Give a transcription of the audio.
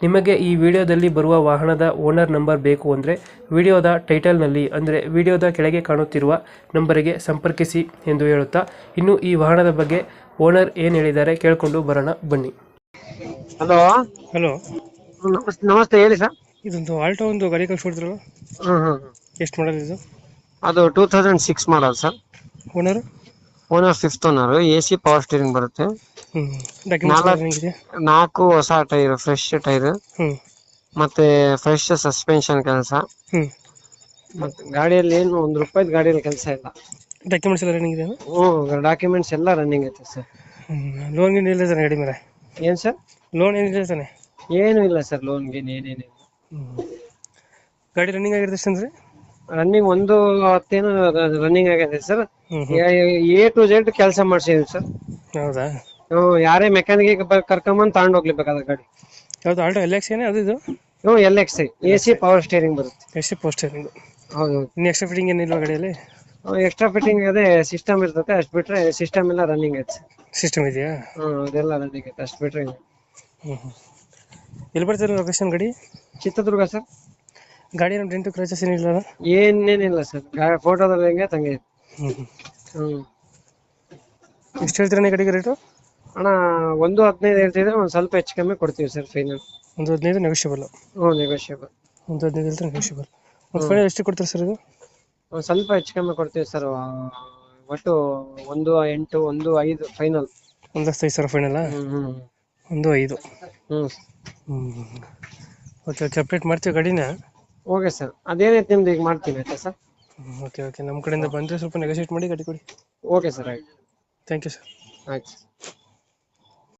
ನಿಮಗೆ ಈ ವಿಡಿಯೋದಲ್ಲಿ ಬರುವ ವಾಹನದ ಓನರ್ ನಂಬರ್ ಬೇಕು ಅಂದರೆ ವಿಡಿಯೋದ ಟೈಟಲ್ನಲ್ಲಿ ಅಂದರೆ ವಿಡಿಯೋದ ಕೆಳಗೆ ಕಾಣುತ್ತಿರುವ ನಂಬರಿಗೆ ಸಂಪರ್ಕಿಸಿ ಎಂದು ಹೇಳುತ್ತಾ ಇನ್ನು ಈ ವಾಹನದ ಬಗ್ಗೆ ಓನರ್ ಏನು ಹೇಳಿದ್ದಾರೆ ಕೇಳಿಕೊಂಡು ಬರೋಣ ಬನ್ನಿ. ಹಲೋ. ಹಲೋ. ನಮಸ್ತೆ ನಮಸ್ತೆ ಹೇಳಿ ಸರ್. ಇದೊಂದು ಆಲ್ಟೋ ಒಂದು ಗಾಡಿ ಕಳ್ಸಿಕೊಡ್ತಿರಲ್ಲ ಹ್ಮ್ ಹ್ಮ್ ಎಷ್ಟು ಮಾಡಲ್ ಇದು? ಅದು two thousand six model sir. Owner owner fifth owner A C power steering ಬರುತ್ತೆ. ಡಾಕ್ಯುಮೆಂಟ್ಸ್ ಇದೆ ನಾಲ್ಕು ಹೊಸ ಟೈರ್ ಫ್ರೆಶ್ ಟೈರ್. ಮತ್ತೆ ಫ್ರೆಶ್ ಸಸ್ಪೆನ್ಷನ್ ಕೆಲಸ. ಮತ್ತೆ ಗಾಡಿಯಲ್ಲಿ ಏನು ಒಂದು ರೂಪಾಯಿ ಗಾಡಿಯಲ್ಲಿ ಕೆಲಸ ಇಲ್ಲ. ಡಾಕ್ಯುಮೆಂಟ್ಸ್ ಎಲ್ಲ ರನ್ನಿಂಗ್ ಇದೆ ಹ್ಞೂ ಡಾಕ್ಯುಮೆಂಟ್ಸ್ ಎಲ್ಲ ರನ್ನಿಂಗ್ ಐತೆ ಸರ್. ಲೋನ್ ಗೀನ್ ಇಲ್ಲ ತಾನೆ ಗಾಡಿ ಮೇಲೆ? ಏನು ಸರ್? ಲೋನ್ ಇಲ್ಲ ತಾನೆ? ಏನು ಇಲ್ಲ ಸರ್ ಲೋನ್ ಗೀನ್ ಏನೇನಿಲ್ಲ ಗಾಡಿ ರನ್ನಿಂಗ್ ಆಗಿರುತ್ತೆ ಸರ್ ಅಂದರೆ ರನ್ನಿಂಗ್ ಒಂದು ಹತ್ತೇನು ರನ್ನಿಂಗ್ ಆಗಿದೆ ಸರ್. ಎ ಟು ಜೆಡ್ ಕೆಲಸ ಮಾಡ್ಸಿದೀವಿ ಸರ್. ಹೌದಾ? ಹ್ಞೂ ಯಾರೇ ಮೆಕ್ಯಾನಿಕ್ ಕರ್ಕೊಂಬಂದು ತಗೊಂಡು ಹೋಗ್ಲೇಬೇಕಾದ ಗಾಡಿ. ಯಾವುದು ಆಲ್ಟೋ ಎಲ್ ಎಕ್ಸ್ ಏನೇ ಅದು ಇದು? ಹ್ಞೂ L X A. C power steering ಬರುತ್ತೆ. ಎಷ್ಟು ಪೋಸ್ಟರಿಂಗ್ ಹೌದು. ಇನ್ನು ಎಕ್ಸ್ಟ್ರಾ ಫಿಟ್ಟಿಂಗ್ ಏನಿಲ್ಲ ಗಾಡಿಯಲ್ಲಿ? ಎಕ್ಸ್ಟ್ರಾ ಫಿಟ್ಟಿಂಗ್ ಅದೇ ಸಿಸ್ಟಮ್ ಇರ್ತದೆ ಅಷ್ಟು ಬಿಟ್ರೆ ಸಿಸ್ಟಮ್ ಎಲ್ಲ ರನ್ನಿಂಗ್ ಐತೆ ಸಿಸ್ಟಮ್ ಇದೆಯಾ? ಹ್ಞೂ ಅದೆಲ್ಲ ರನ್ನಿಂಗ್ ಐತೆ ಅಷ್ಟು ಬಿಟ್ರೆ ಇಲ್ಲ. ಹ್ಞೂ ಹ್ಞೂ ಎಲ್ಲಿ ಬರ್ತಾರೆ ಲೊಕೇಶನ್ ಗಾಡಿ? ಚಿತ್ರದುರ್ಗ ಸರ್. ಗಾಡಿ ನಮ್ಮ ಡೆಂಟು ಕ್ರೈಸಸ್ ಏನಿಲ್ಲ ಏನೇನಿಲ್ಲ ಸರ್. ಫೋಟೋದಲ್ಲಿ ಹೆಂಗೆ ತಂಗೆ. ಹ್ಞೂ ಹ್ಞೂ ಹ್ಞೂ ಎಷ್ಟು ಹೇಳ್ತೀರಾ ಗಾಡಿಗೆ ರೇಟು ಅಣ್ಣ ಒಂದು ಹದಿನೈದು ಹೇಳ್ತಿದ್ರೆ ಒಂದು ಸ್ವಲ್ಪ ಹೆಚ್ಚು ಕಮ್ಮಿ ಕೊಡ್ತೀವಿ ಸರ್ ಫೈನಲ್ ಒಂದು ಹದಿನೈದು ನೆಗೋಷಿಯಬಲ್ ಹ್ಞೂ ನೆಗೋಷಿಯಬಲ್ ಒಂದು ಹದಿನೈದು ಹೇಳ್ತಾರೆ ನೆಗೋಷಿಯಬಲ್ ಒಂದು ಫೈನಲ್ ಎಷ್ಟು ಕೊಡ್ತಾರೆ ಸರ್ ಇದು? ಒಂದು ಸ್ವಲ್ಪ ಹೆಚ್ಚು ಕಮ್ಮಿ ಕೊಡ್ತೀವಿ ಸರ್ ಒಟ್ಟು ಒಂದು ಎಂಟು ಒಂದು ಐದು ಫೈನಲ್ ಒಂದು ಲಕ್ಷ ಐದು ಸಾವಿರ ಫೈನಲ್ಲ ಹ್ಞೂ ಹ್ಞೂ ಒಂದು ಐದು. ಹ್ಞೂ ಹ್ಞೂ ಓಕೆ ಓಕೆ ಅಪ್ಡೇಟ್ ಮಾಡ್ತೀವಿ ಗಾಡಿನ? ಓಕೆ ಸರ್ ಅದೇನೈತೆ ನಿಮ್ದು ಈಗ ಮಾಡ್ತೀನಿ ಆಯ್ತಾ ಸರ್? Okay okay. ನಮ್ಮ ಕಡೆಯಿಂದ ಬಂದರೆ ಸ್ವಲ್ಪ ನೆಗೋಷಿಯೇಟ್ ಮಾಡಿ ಗಾಡಿ ಕೊಡಿ. ಓಕೆ ಸರ್ ಆಯ್ತು. ಥ್ಯಾಂಕ್ ಯು ಸರ್ ಆಯ್ತು.